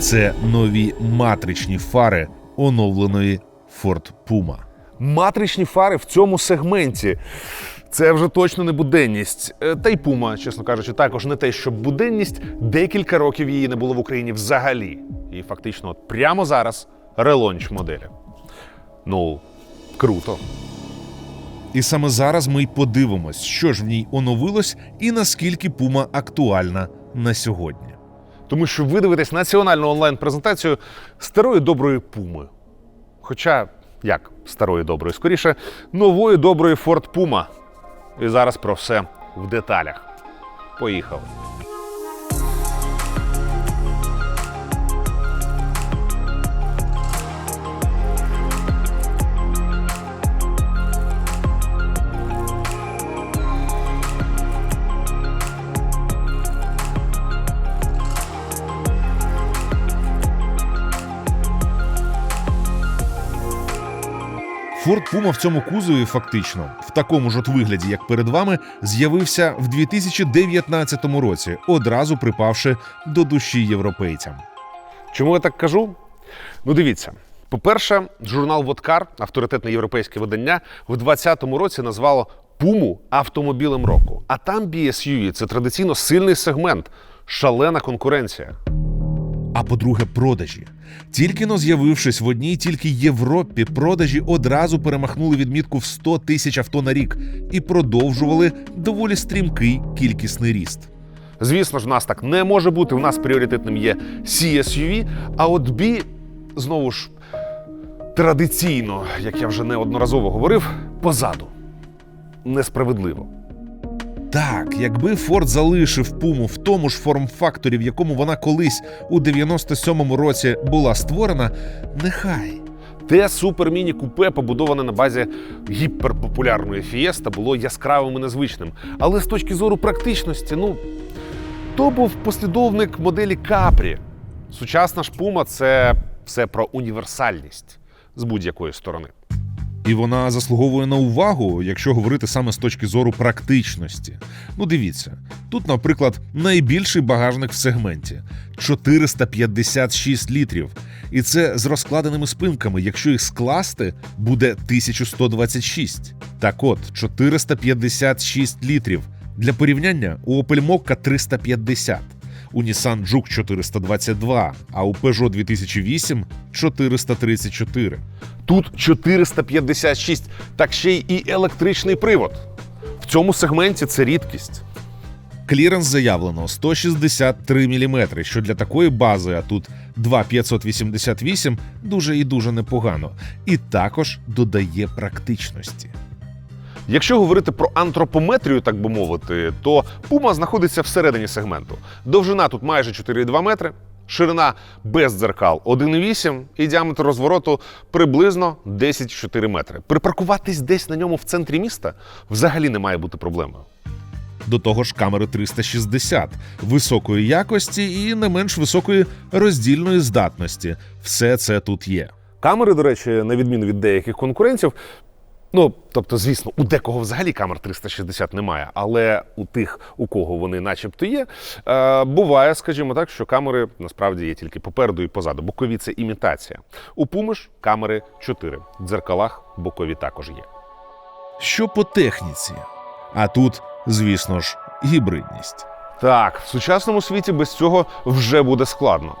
Це нові матричні фари оновленої Ford Puma. Матричні фари в цьому сегменті. Це вже точно не буденність. Е, Та й пума, чесно кажучи, також не те, що буденність. Декілька років її не було в Україні взагалі. І фактично, от прямо зараз релонч моделі. Ну, круто. І саме зараз ми й подивимось, що ж в ній оновилось і наскільки Puma актуальна на сьогодні. Тому що ви дивитесь національну онлайн-презентацію старої доброї пуми. Хоча, як старої доброї, скоріше, нової доброї Ford Puma. І зараз про все в деталях. Поїхали. Ford Puma в цьому кузові фактично в такому ж от вигляді, як перед вами, з'явився в 2019 році, одразу припавши до душі європейцям. Чому я так кажу? Ну, дивіться. По-перше, журнал Водкар, авторитетне європейське видання, в 2020 році назвало Пуму автомобілем року. А там BSUV – це традиційно сильний сегмент, шалена конкуренція. А по-друге, продажі. Тільки но з'явившись в одній тільки Європі, продажі одразу перемахнули відмітку в 100 тисяч авто на рік і продовжували доволі стрімкий кількісний ріст. Звісно ж, в нас так не може бути. У нас пріоритетним є CSUV, а от B, знову ж, традиційно, як я вже неодноразово говорив, позаду. Несправедливо. Так, якби Форд залишив пуму в тому ж форм-факторі, в якому вона колись у 97-му році була створена, нехай. Те суперміні купе, побудоване на базі гіперпопулярної Фієста, було яскравим і незвичним. Але з точки зору практичності, ну то був послідовник моделі Капрі. Сучасна ж пума це все про універсальність з будь-якої сторони. І вона заслуговує на увагу, якщо говорити саме з точки зору практичності. Ну, дивіться, тут, наприклад, найбільший багажник в сегменті 456 літрів. І це з розкладеними спинками. Якщо їх скласти, буде 1126. Так от, 456 літрів. Для порівняння у Opel Mokka 350. У Nissan Juke 422, а у Peugeot 2008 434. Тут 456, так ще й і електричний привод. В цьому сегменті це рідкість. Кліренс заявлено 163 мм, що для такої бази, а тут 2,588, дуже і дуже непогано. І також додає практичності. Якщо говорити про антропометрію, так би мовити, то пума знаходиться всередині сегменту. Довжина тут майже 4,2 метри, ширина без дзеркал 1,8 і діаметр розвороту приблизно 10,4 метри. Припаркуватись десь на ньому в центрі міста взагалі не має бути проблемою. До того ж, камери 360 високої якості і не менш високої роздільної здатності. Все це тут є. Камери, до речі, на відміну від деяких конкурентів. Ну, тобто, звісно, у декого взагалі камер 360 немає, але у тих, у кого вони начебто є, е, буває, скажімо так, що камери насправді є тільки попереду і позаду. Бокові це імітація. У Пуми ж камери 4. В дзеркалах бокові також є. Що по техніці? А тут, звісно ж, гібридність. Так, в сучасному світі без цього вже буде складно.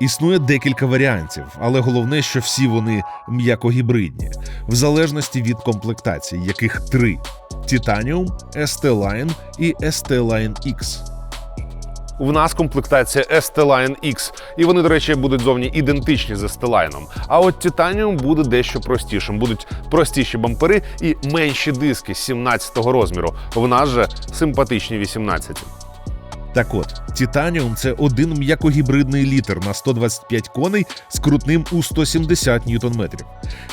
Існує декілька варіантів, але головне, що всі вони м'якогібридні, в залежності від комплектації, яких три: Titanium, ST-Line і ST-Line X. У нас комплектація ST-Line X, і вони, до речі, будуть зовні ідентичні з ST-Line. А от Titanium буде дещо простішим. Будуть простіші бампери і менші диски 17-го розміру. В нас же симпатичні 18. Так от, Titanium – це один м'якогібридний літер на 125 коней з крутним у 170 ньютон-метрів.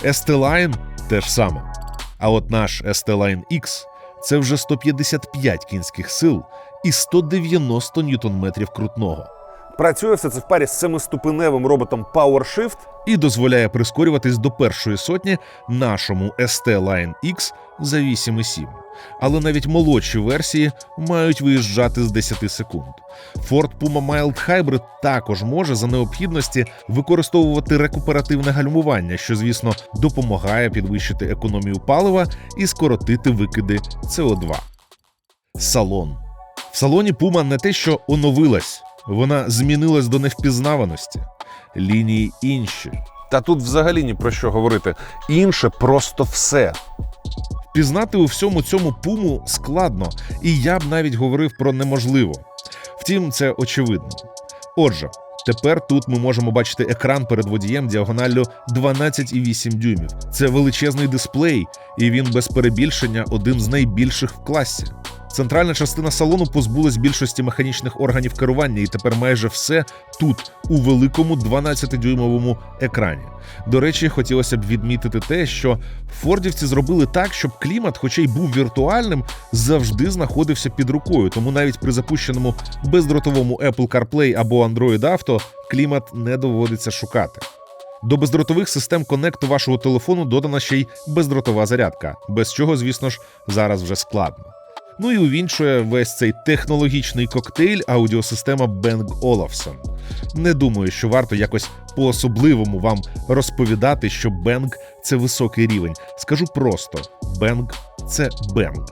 ST-Line – те ж саме. А от наш ST-Line X – це вже 155 кінських сил і 190 ньютон-метрів крутного. Працює все це в парі з семиступеневим роботом PowerShift. і дозволяє прискорюватись до першої сотні нашому ST Line X за 8,7. Але навіть молодші версії мають виїжджати з 10 секунд. Ford Puma Mild Hybrid також може за необхідності використовувати рекуперативне гальмування, що, звісно, допомагає підвищити економію палива і скоротити викиди СО2. Салон. В салоні Puma не те, що оновилась, вона змінилась до невпізнаваності. Лінії інші. Та тут взагалі ні про що говорити. Інше просто все. Пізнати у всьому цьому пуму складно, і я б навіть говорив про неможливо. Втім, це очевидно. Отже, тепер тут ми можемо бачити екран перед водієм діагоналлю 12,8 дюймів. Це величезний дисплей, і він без перебільшення один з найбільших в класі. Центральна частина салону позбулась більшості механічних органів керування, і тепер майже все тут, у великому 12-дюймовому екрані. До речі, хотілося б відмітити те, що фордівці зробили так, щоб клімат, хоча й був віртуальним, завжди знаходився під рукою. Тому навіть при запущеному бездротовому Apple CarPlay або Android Auto клімат не доводиться шукати. До бездротових систем коннекту вашого телефону додана ще й бездротова зарядка, без чого, звісно ж, зараз вже складно. Ну і увінчує весь цей технологічний коктейль аудіосистема Bang Olufsen. Не думаю, що варто якось по-особливому вам розповідати, що Bang – це високий рівень. Скажу просто: Bang – це Bang.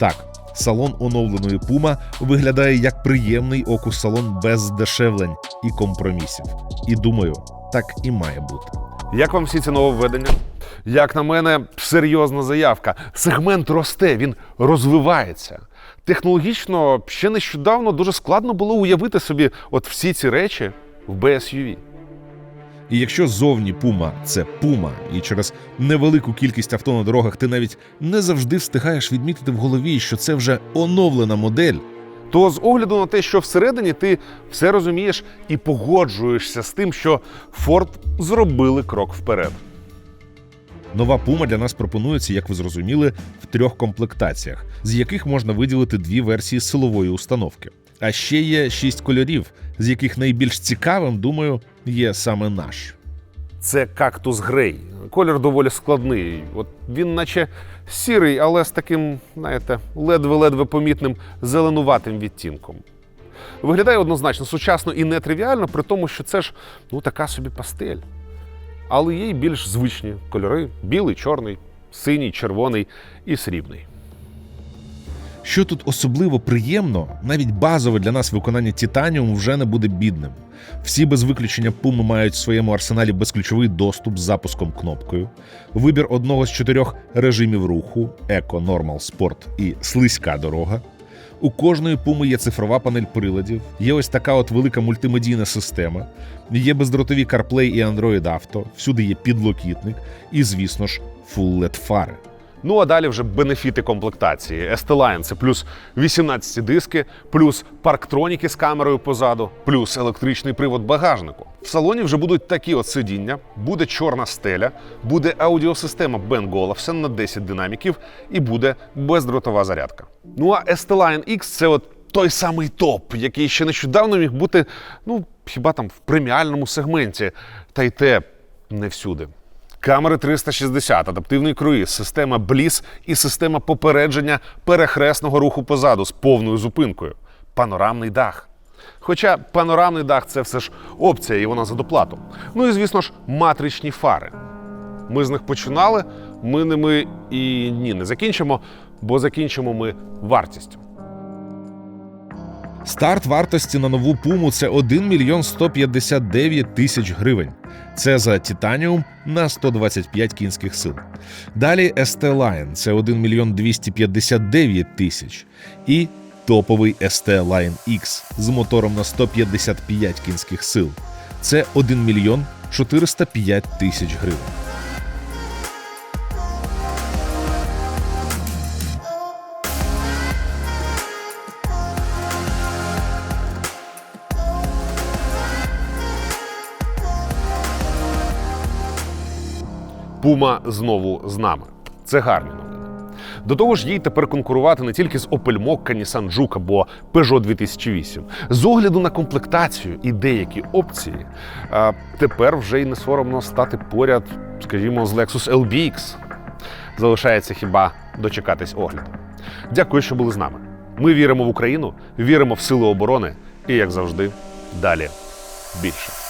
Так, салон оновленої Puma виглядає як приємний оку салон без здешевлень і компромісів. І думаю, так і має бути. Як вам всі ці нововведення? Як на мене, серйозна заявка. Сегмент росте, він розвивається. Технологічно ще нещодавно дуже складно було уявити собі от всі ці речі в BSUV. І якщо зовні Puma – це Puma, і через невелику кількість авто на дорогах ти навіть не завжди встигаєш відмітити в голові, що це вже оновлена модель, То з огляду на те, що всередині ти все розумієш і погоджуєшся з тим, що Ford зробили крок вперед. Нова Puma для нас пропонується, як ви зрозуміли, в трьох комплектаціях, з яких можна виділити дві версії силової установки. А ще є шість кольорів, з яких найбільш цікавим, думаю, є саме наш. Це кактус грей. Колір доволі складний. От він, наче сірий, але з таким, знаєте, ледве-ледве помітним зеленуватим відтінком. Виглядає однозначно сучасно і нетривіально, при тому, що це ж ну, така собі пастель. Але є й більш звичні кольори: білий, чорний, синій, червоний і срібний. Що тут особливо приємно, навіть базове для нас виконання Titanium вже не буде бідним. Всі без виключення Puma мають в своєму арсеналі безключовий доступ з запуском кнопкою, вибір одного з чотирьох режимів руху: Eco, Normal, Sport і слизька дорога. У кожної Puma є цифрова панель приладів, є ось така от велика мультимедійна система, є бездротові CarPlay і Android Auto, всюди є підлокітник і, звісно ж, LED фари. Ну а далі вже бенефіти комплектації. S-Line – це плюс 18 диски, плюс парктроніки з камерою позаду, плюс електричний привод багажнику. В салоні вже будуть такі от сидіння, буде чорна стеля, буде аудіосистема Bang Olufsen на 10 динаміків і буде бездротова зарядка. Ну а S-Line X – це от той самий топ, який ще нещодавно міг бути, ну хіба там в преміальному сегменті, та й те не всюди. Камери 360, адаптивний круїз, система Bliss і система попередження перехресного руху позаду з повною зупинкою. Панорамний дах. Хоча панорамний дах це все ж опція, і вона за доплату. Ну і звісно ж, матричні фари. Ми з них починали, ми ними і ні, не закінчимо, бо закінчимо ми вартістю. Старт вартості на нову пуму це 1 мільйон 159 тисяч гривень. Це за Titanium на 125 кінських сил. Далі ST Line – це 1 мільйон 259 тисяч. І топовий ST Line X з мотором на 155 кінських сил. Це 1 мільйон 405 тисяч гривень. Пума знову з нами. Це гарні новини. До того ж, їй тепер конкурувати не тільки з Opel Mokka, Nissan Juke або Peugeot 2008. З огляду на комплектацію і деякі опції, тепер вже й не соромно стати поряд, скажімо, з Lexus LBX. Залишається хіба дочекатись огляду. Дякую, що були з нами. Ми віримо в Україну, віримо в сили оборони і, як завжди, далі більше.